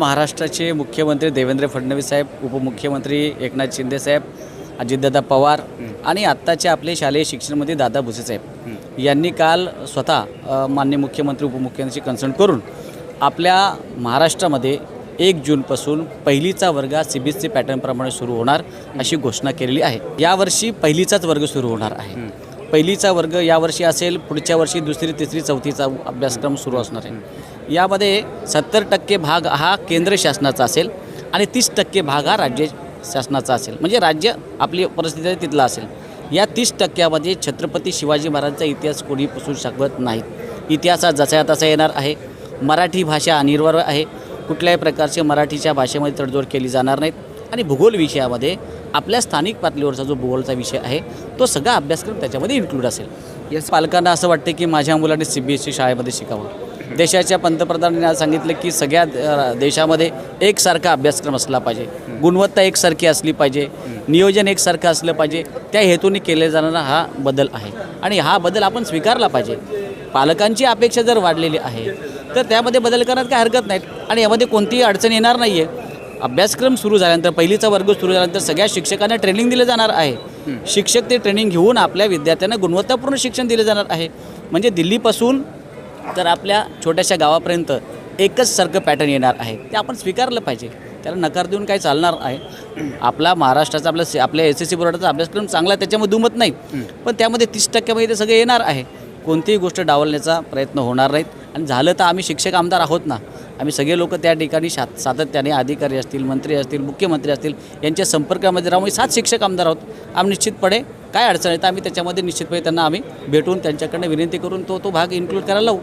महाराष्ट्राचे मुख्यमंत्री देवेंद्र फडणवीस साहेब उपमुख्यमंत्री एकनाथ शिंदे साहेब अजितदादा पवार आणि आत्ताचे आपले शालेय शिक्षणमंत्री दादा भुसे साहेब यांनी काल स्वतः मान्य माननीय मुख्यमंत्री उपमुख्यमंत्र्यांशी कन्सल्ट करून आपल्या महाराष्ट्रामध्ये एक जूनपासून पहिलीचा वर्ग सी बी एस सी पॅटर्नप्रमाणे सुरू होणार अशी घोषणा केलेली आहे. यावर्षी पहिलीचाच वर्ग सुरू होणार आहे. पहिलीचा वर्ग यावर्षी असेल पुढच्या वर्षी दुसरी तिसरी चौथीचा अभ्यासक्रम सुरू असणार आहे. यामध्ये सत्तर टक्के भाग हा केंद्र शासनाचा असेल आणि तीस टक्के भाग हा राज्य शासनाचा असेल. म्हणजे राज्य आपली परिस्थिती तिथला असेल. या तीस टक्क्यामध्ये छत्रपती शिवाजी महाराजांचा इतिहास कोणी पुसू शकत नाहीत. इतिहास हा जसा तसा येणार आहे. मराठी भाषा अनिर्वार आहे. कुठल्याही प्रकारचे मराठीच्या भाषेमध्ये तडजोड केली जाणार नाहीत. आणि भूगोल विषयामध्ये आपल्या स्थानिक पातळीवरचा जो भूगोलचा विषय आहे तो सगळा अभ्यासक्रम त्याच्यामध्ये इन्क्लूड असेल. या पालकांना असं वाटते की माझ्या मुलाने सी बी एस सी शाळेमध्ये शिकावं. देशाच्या पंतप्रधानांनी आज सांगितलं की सगळ्या देशामध्ये एकसारखा अभ्यासक्रम असला पाहिजे. गुणवत्ता एकसारखी असली पाहिजे. नियोजन एकसारखं असलं पाहिजे. त्या हेतूने केले जाणारा हा बदल आहे. आणि हा बदल आपण स्वीकारला पाहिजे. पालकांची अपेक्षा जर वाढलेली आहे तर त्यामध्ये बदल करण्यात काही हरकत नाहीत. आणि यामध्ये कोणतीही अडचण येणार नाही आहे अभ्यासक्रम सुरू झाल्यानंतर पहिलीचा वर्ग सुरू झाल्यानंतर सगळ्या शिक्षकांना ट्रेनिंग दिलं जाणार आहे. शिक्षक ते ट्रेनिंग घेऊन आपल्या विद्यार्थ्यांना गुणवत्तापूर्ण शिक्षण दिले जाणार आहे. म्हणजे दिल्लीपासून तर आपल्या छोट्याशा गावापर्यंत एकच सारखं पॅटर्न येणार आहे. ते आपण स्वीकारलं पाहिजे. त्याला नकार देऊन काही चालणार आहे आपला महाराष्ट्राचा आपला आपल्या एस एस सी बोर्डाचा अभ्यासक्रम चांगला त्याच्यामध्ये दुमत नाही. पण त्यामध्ये तीस टक्क्यामध्ये ते सगळे येणार आहे. कोणतीही गोष्ट डावलण्याचा प्रयत्न होणार नाहीत. आणि झालं तर आम्ही शिक्षक आमदार आहोत ना. आम्ही सगळे लोक त्या ठिकाणी शा सातत्याने अधिकारी असतील मंत्री असतील मुख्यमंत्री असतील यांच्या संपर्कामध्ये राहून सात शिक्षक आमदार आहोत. आम्ही निश्चितपणे काय अडचण येतं आम्ही त्याच्यामध्ये निश्चितपणे त्यांना आम्ही भेटून त्यांच्याकडनं विनंती करून तो तो भाग इन्क्लूड करायला लावू.